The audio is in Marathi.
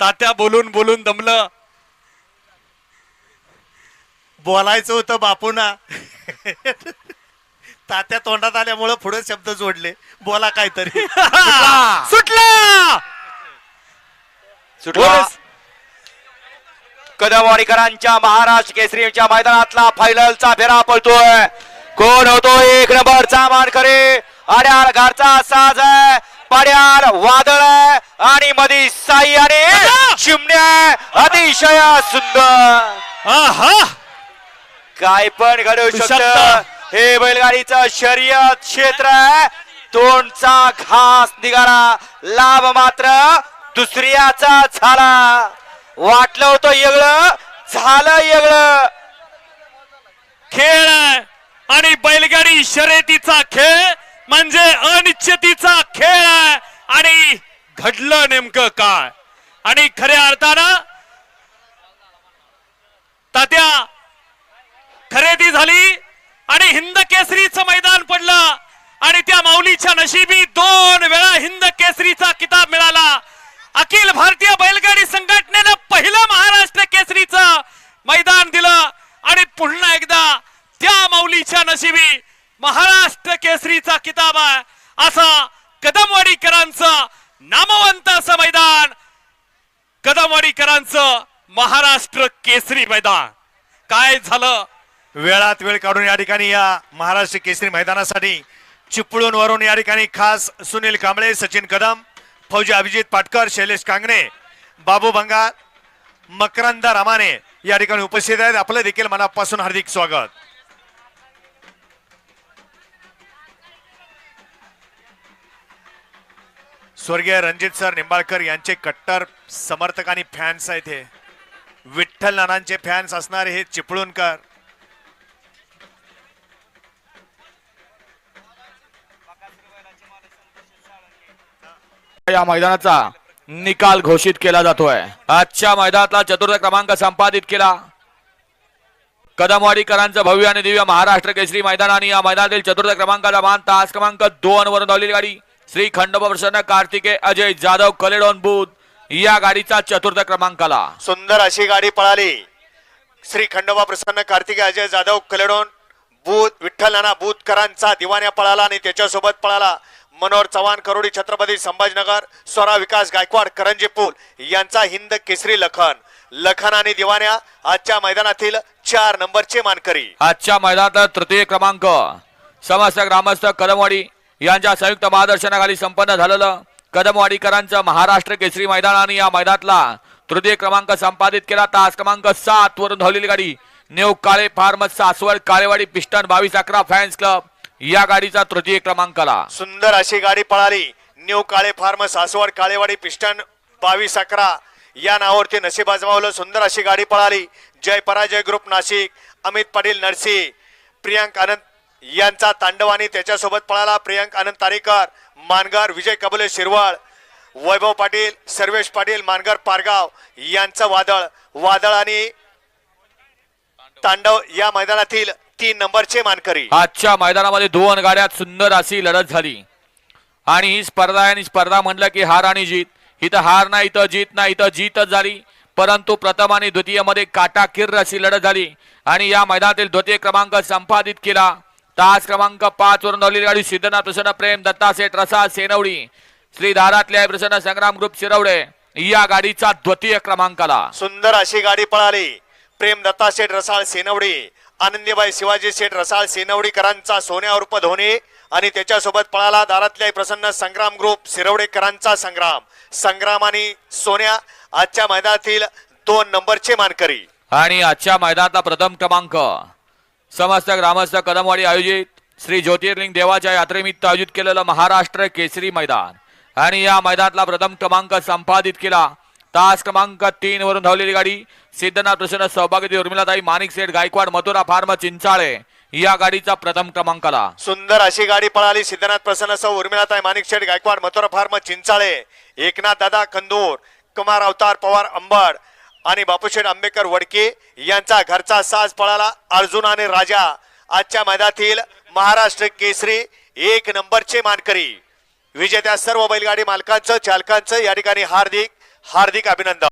तात्या बोलून बोलून दमलं. बोलायचं होतं बापूना. तात्या तोंडात आल्यामुळं पुढे शब्द जोडले. बोला काहीतरी. सुटला. सुटला. कदमवाडीकरांच्या महाराष्ट्र केसरीच्या मैदानातला फायनलचा फेरा पळतोय. कोण होतो एक नंबरचा मानकरी? आड्याळ घरचा साज आहे. पाड्याळ वादळ आणि मधी साई आणि चिमण्या. अतिशय सुंदर. आहा! काय पण घडू शकत. हे बैलगाडीचं शर्यत क्षेत्र आहे. तोंडचा घास निघाला. लाभ मात्र दुसऱ्याचा झाला. वाटलं होतं येगळं झालं येगळं. खेळ आणि बैलगाडी शर्यतीचा खेळ म्हणजे अनिश्चितीचा खेळ आहे. आणि घडलं नेमकं काय? आणि खऱ्या अर्थानं तात्या खरेदी झाली आणि हिंद केसरीचं मैदान पडलं आणि त्या माऊलीच्या नशिबी दोन वेळा हिंद केसरीचा किताब मिळाला. अखिल भारतीय बैलगाडी संघटनेनं पहिलं महाराष्ट्र केसरीचं मैदान दिलं आणि पुन्हा एकदा त्या माऊलीच्या नशिबी महाराष्ट्र केसरीचा किताब आहे. असा नामवंत असं मैदान. कदमवाडीकरांचं महाराष्ट्र केसरी मैदान. काय झालं? वेळात वेळ काढून या ठिकाणी या महाराष्ट्र केसरी मैदानासाठी चिपळूण वरून या ठिकाणी खास सुनील कांबळे सचिन कदम फौजी अभिजित पाटकर शैलेश कांगणे बाबू भंगार मकरंद रामाने या ठिकाणी उपस्थित आहेत. आपलं देखील मनापासून हार्दिक स्वागत. स्वर्गीय रणजित सर निंबाळकर यांचे कट्टर समर्थक आणि फॅन्स आहेत हे. विठ्ठल नानांचे फॅन्स असणारे हे चिपळूणकर. या मैदानाचा निकाल घोषित केला जातोय. आजच्या मैदानातला चतुर्थ क्रमांक संपादित केला. कदमवाडीकरांचं भव्य आणि दिव्य महाराष्ट्र केसरी मैदान आणि या मैदानातील चतुर्थ क्रमांकाचा मान तास क्रमांक दोन वरून धावलेली गाडी. श्री खंडोबा प्रसन्न कार्तिके अजय जाधव कलेडॉन बुध या गाडीचा चतुर्थ क्रमांकाला. सुंदर अशी गाडी पळाली. श्री खंडोबा प्रसन्न कार्तिक अजय जाधव कलेडोन बूत विठ्ठल नाना बूतकरांचा दिवाण्या पळाला आणि त्याच्यासोबत पळाला मनोहर चव्हाण करोडी छत्रपती संभाजीनगर स्वरा विकास गायकवाड करंजी पूल यांचा हिंद केसरी लखन. लखन आणि दिवाण्या आजच्या मैदानातील चार नंबरचे मानकरी. आजच्या मैदानात तृतीय क्रमांक. समस्त ग्रामस्थ कदमवाडी यांच्या संयुक्त मार्गदर्शनाखाली संपन्न झालेलं कदमवाडीकरांचं महाराष्ट्र केसरी मैदानाने या मैदानातला तृतीय क्रमांक संपादित केला. तास क्रमांक सात वरून धावलेली गाडी new Kale farm Saswad Kalewadi piston बावीस अकरा फॅन्स क्लब या गाडीचा तृतीय क्रमांकाला. सुंदर अशी गाडी पळाली. New Kale farm Saswad Kalewadi piston बावीस अकरा या नावावरती नशीब आजमावलं सुंदर अशी गाडी पळाली. जय पराजय ग्रुप नाशिक अमित पाटील नरसी प्रियांक अनंत यांचा तांडव आणि त्याच्यासोबत पळाला प्रियंक आनंद तारेकर मानगर विजय कबले शिरवळ वैभव पाटील सर्वेश पाटील मानगर पारगाव यांचं वादळ. वादळ आणि तांडव या मैदानातील तीन नंबरचे मानकरी. आजच्या मैदानामध्ये दोन गाड्यात सुंदर अशी लढत झाली. आणि ही स्पर्धा आहे आणि स्पर्धा म्हणलं की हार आणि जीत. इथं हार नाही इथं जीत नाही इथं जीतच झाली. परंतु प्रथम आणि द्वितीयमध्ये काटाकीर अशी लढत झाली. आणि या मैदानातील द्वितीय क्रमांक संपादित केला. तास क्रमांक पाच वरून धावलेली गाडी सिद्धनाथ प्रसन्न प्रेम दत्ता सेठ रसा सेनवडी श्री धारातल्या प्रसन्न संग्राम ग्रुप शिरवडे. या गाडीचा द्वितीय क्रमांकाला. सुंदर अशी गाडी पळाली. प्रेम दत्ता शेठ रसाळ सेनवडी आनंदीबाई शिवाजी शेठ रसाळ सेनवडीकरांचा सोन्या उर्फ धोनी आणि त्याच्यासोबत पळाला दारातल्या प्रसन्न संग्राम ग्रुप शिरवडेकरांचा संग्राम. संग्राम आणि सोन्या आजच्या मैदानातील दोन नंबरचे मानकरी. आणि आजच्या मैदानातला प्रथम क्रमांक समस्त ग्रामस्थ कदमवाडी आयोजित श्री ज्योतिर्लिंग देवाच्या यात्रेनिमित्त आयोजित केलेलं महाराष्ट्र केसरी मैदान. आणि या मैदानातला प्रथम क्रमांक संपादित केला. तास क्रमांक तीन वरून धावलेली गाडी सिद्धनाथ प्रसन्न सहभागी उर्मिलाताई मानिक सेठ गायकवाड मथुरा फार्म चिंचाळे या गाडीचा प्रथम क्रमांकाला. सुंदर अशी गाडी पळाली. सिद्धनाथ प्रसन्न सौ उर्मिलाताई मानिक शेठ गायकवाड मथुरा फार्म चिंचाळे एकनाथ दादा कंदूर कुमार अवतार पवार अंबड आणि बापूशेठ आंबेकर वडके यांचा घरचा साज पळाला. अर्जुन आणि राजा आजच्या मैदानातील महाराष्ट्र केसरी एक नंबरचे मानकरी. विजेत्या सर्व बैलगाडी मालकांचं चालकांचं या ठिकाणी हार्दिक हार्दिक अभिनंदन.